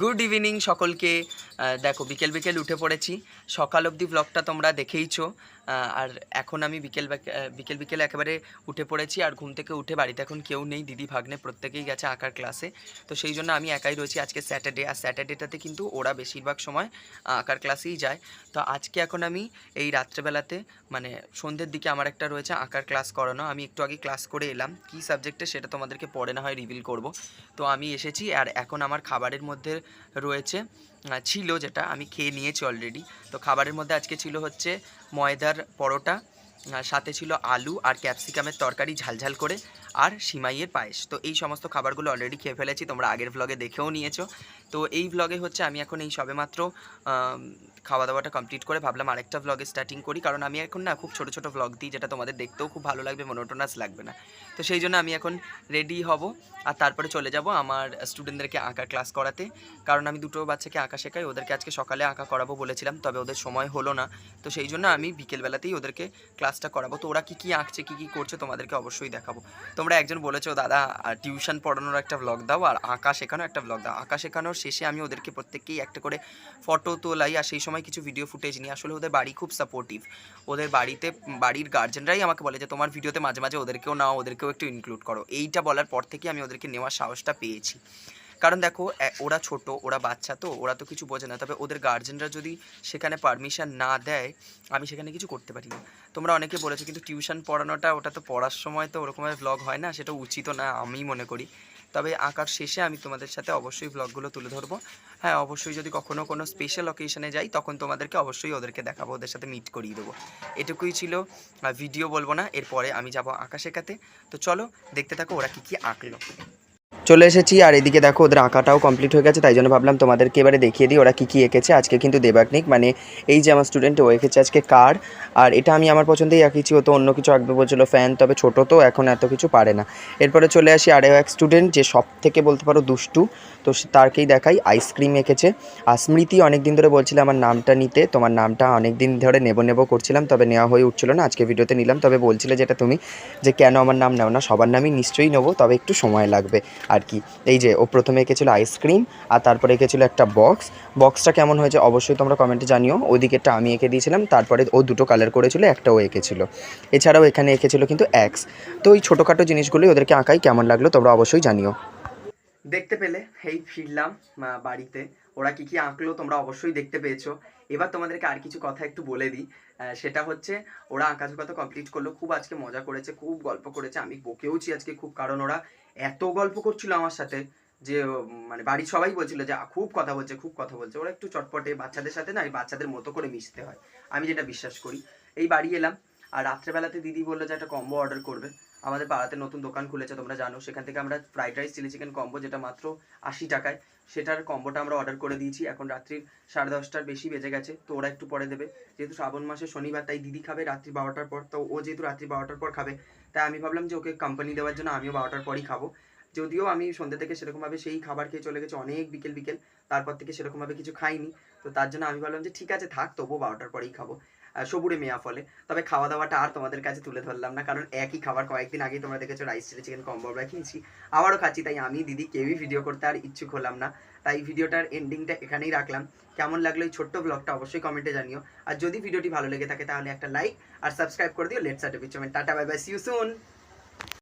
Good evening সকলকে। দেখো বিকেল বিকেল উঠে পড়েছি। সকাল অবধি ব্লগটা তোমরা দেখেইছো। আর এখন আমি বিকেল বাক- বিকেল বিকেল একেবারে উঠে পড়েছি আর ঘুম থেকে উঠে বাড়িতে এখন কেউ নেই, দিদি, ভাগ্নে প্রত্যেকেই গেছে আঁকার ক্লাসে তো সেই জন্য আমি একাই রয়েছি আজকে স্যাটারডে আর স্যাটারডেটাতে কিন্তু ওরা বেশিরভাগ সময় আঁকার ক্লাসেই যায়। তো আজকে এখন আমি এই রাত্রেবেলাতে মানে সন্ধ্যের দিকে আমার একটা রয়েছে আঁকার ক্লাস করানো। আমি একটু আগে ক্লাস করে এলাম। কী সাবজেক্টে সেটা তোমাদেরকে পরে না হয় রিভিল করব। তো আমি এসেছি আর এখন আমার খাবারের মধ্যে রয়েছে ছিল যেটা আমি খেয়ে নিয়েছি অলরেডি তো খাবারের মধ্যে আজকে ছিল হচ্ছে ময়দার পরোটা সাথে ছিল আলু আর ক্যাপসিকামের তরকারি ঝালঝাল করে আর সিমাইয়ের পায়েস। তো এই সমস্ত খাবারগুলো অলরেডি খেয়ে ফেলেছি, তোমরা আগের ব্লগে দেখেও নিয়েছো। তো এই ব্লগে হচ্ছে আমি এখন এই সবেমাত্র খাওয়া দাওয়াটা কমপ্লিট করে ভাবলাম আরেকটা ভ্লগে স্টার্টিং করি। কারণ আমি এখন না খুব ছোটো ছোটো ভ্লগ দিই, যেটা তোমাদের দেখতেও খুব ভালো লাগবে মনোটোনাস লাগবে না। তো সেই জন্য আমি এখন রেডি হব। আর তারপরে চলে যাব আমার স্টুডেন্টদেরকে আঁকা ক্লাস করাতে। কারণ আমি দুটো বাচ্চাকে আঁকা শেখাই, ওদেরকে আজকে সকালে আঁকা করাবো বলেছিলাম, তবে ওদের সময় হলো না। তো সেই জন্য আমি বিকেলবেলাতেই ওদেরকে ক্লাসটা করাবো। তো ওরা কী কী আঁকছে, কী কী করছে তোমাদেরকে অবশ্যই দেখাবো। তোমরা একজন বলেছ, দাদা টিউশন পড়ানোর একটা ভ্লগ দাও আর আঁকা শেখানো একটা ভ্লগ দাও। আঁকা শেখানোর শেষে আমি ওদেরকে প্রত্যেককেই একটা করে ফটো তোলাই আর সেই সময় কিছু ভিডিও ফুটেজ নিই আসলে ওদের বাড়ি খুব সাপোর্টিভ ওদের বাড়িতে, বাড়ির গার্জেনরাই আমাকে বলে যে, তোমার ভিডিওতে মাঝে মাঝে ওদেরকেও নাও, ওদেরকেও একটু ইনক্লুড করো। এইটা বলার পর থেকে আমি ওদেরকে নেওয়ার সাহসটা পেয়েছি। কারণ দেখো ওরা ছোট, ওরা বাচ্চা তো, ওরা তো কিছু বোঝে না। তবে ওদের গার্জেনরা যদি সেখানে পারমিশন না দেয়, আমি সেখানে কিছু করতে পারি না। তোমরা অনেকে বলেছ, কিন্তু টিউশন পড়ানোটা, ওটা তো পড়ার সময় তো ওরকমভাবে ভ্লগ হয় না, সেটা উচিত না আমি মনে করি। তবে আঁকার শেষে আমি তোমাদের সাথে অবশ্যই ব্লগগুলো তুলে ধরবো। হ্যাঁ অবশ্যই যদি কখনও কোনো স্পেশাল অকেশনে যাই, তখন তোমাদেরকে অবশ্যই ওদেরকে দেখাবো, ওদের সাথে মিট করিয়ে দেবো। এটুকুই ছিল ভিডিও বলব না, এরপরে আমি যাব আঁকা শেখাতে। তো চলো, দেখতে থাকো ওরা কী কী আঁকলো। চলে এসেছি, আর এদিকে দেখো ওদের আঁকাটাও কমপ্লিট হয়ে গেছে, তাই জন্য ভাবলাম তোমাদেরকে এবারে দেখিয়ে দিই ওরা কী কী এঁকেছে। আজকে কিন্তু দেবাগ্নিক মানে এই যে আমার স্টুডেন্ট ও এঁকেছে আজকে কার, আর এটা আমি আমার পছন্দেই আঁকিয়েছি ও তো অন্য কিছু আঁকবে বলছিল ফ্যান তবে ছোট তো, এখন এত কিছু পারে না। এরপরে চলে আসি আরও এক স্টুডেন্ট যে সব থেকে বলতে পারো দুষ্টু, তো তারকেই দেখাই আইসক্রিম এঁকেছে। আর স্মৃতি অনেক দিন ধরে বলছিল আমার নামটা নিতে, তোমার নামটা অনেক দিন ধরে নেব নেব করছিলাম, তবে নেওয়া হয়ে উঠছিল না, আজকে ভিডিওতে নিলাম, তবে বলছিলে যেটা তুমি, যে কেন আমার নাম নেও না, সবার নামই নিশ্চয়ই নেব, তবে একটু সময় লাগবে। আর কি এই যে, ও প্রথমে এঁকেছিল আইসক্রিম আর তারপরে এঁকেছিল একটা বক্স বক্সটা কেমন হয়েছে অবশ্যই তোমরা কমেন্টে জানিও। ওদিকেরটা আমি এঁকে দিয়েছিলাম, তারপরে ও দুটো কালার করেছিল একটা ও এঁকেছিল। এছাড়াও এখানে এঁকেছিল কিন্তু অ্যাক্স তো ওই ছোটোখাটো জিনিসগুলোই ওদেরকে আঁকাই, কেমন লাগল তোমরা অবশ্যই জানিও। দেখতে পেলে এই ফিরলাম বাড়িতে। ওরা কি কি আঁকলো তোমরা অবশ্যই দেখতে পেয়েছ। এবার তোমাদেরকে আর কিছু কথা একটু বলে দিই। সেটা হচ্ছে, ওরা আঁকা ঝোঁকা তো কমপ্লিট করল, খুব আজকে মজা করেছে, খুব গল্প করেছে। আমি বকেওছি আজকে খুব, কারণ ওরা এত গল্প করছিল আমার সাথে যে মানে বাড়ির সবাই বলছিল যে খুব কথা বলছে, খুব কথা বলছে। ওরা একটু চটপটে, বাচ্চাদের সাথে না এই বাচ্চাদের মতো করে মিশতে হয়। আমি যেটা বিশ্বাস করি, এই বাড়ি এলাম, আর রাত্রেবেলাতে দিদি বলল যে, একটা কম্বো অর্ডার করবে। আমাদের পাড়াতে নতুন দোকান খুলেছে, তোমরা জানো। সেখান থেকে আমরা fried rice chilli chicken combo যেটা মাত্র আশি টাকায়, সেটার কম্বোটা আমরা অর্ডার করে দিয়েছি। এখন রাত্রির সাড়ে দশটার বেশি বেজে গেছে, তো ওরা একটু পরে দেবে। যেহেতু শ্রাবণ মাসে শনিবার, তাই দিদি খাবে রাত্রি বারোটার পর, তো ও যেহেতু রাত্রি বারোটার পর খাবে, তাই আমি ভাবলাম যে ওকে কোম্পানি দেওয়ার জন্য আমিও বারোটার পরই খাব। যদিও আমি সন্ধ্যে থেকে সেরকমভাবে সেই খাবার খেয়ে চলে গেছে, অনেক বিকেল বিকেল, তারপর থেকে সেরকমভাবে কিছু খাইনি। তো তার জন্য আমি ভাবলাম যে ঠিক আছে, থাক, তবুও বারোটার পরেই খাব। সবুরে মেয়া ফলে। তবে খাওয়া দাওয়াটা আর তোমাদের কাছে তুলে ধরলাম না, কারণ একই খাবার কয়েকদিন আগেই তোমরা দেখেছ রাইস চিলি চিকেন কম্বো আমরা খেয়েছি আবারও খাচ্ছি, তাই আমি, দিদি কেউই ভিডিও করতে আর ইচ্ছুক হলাম না। তাই ভিডিওটার এন্ডিংটা এখানেই রাখলাম। কেমন লাগল এই ছোট্ট ব্লগটা অবশ্যই কমেন্টে জানিও। আর যদি ভিডিওটি ভালো লেগে থাকে তাহলে একটা লাইক আর সাবস্ক্রাইব করে দিও। লেটস আট tata bye bye see you soon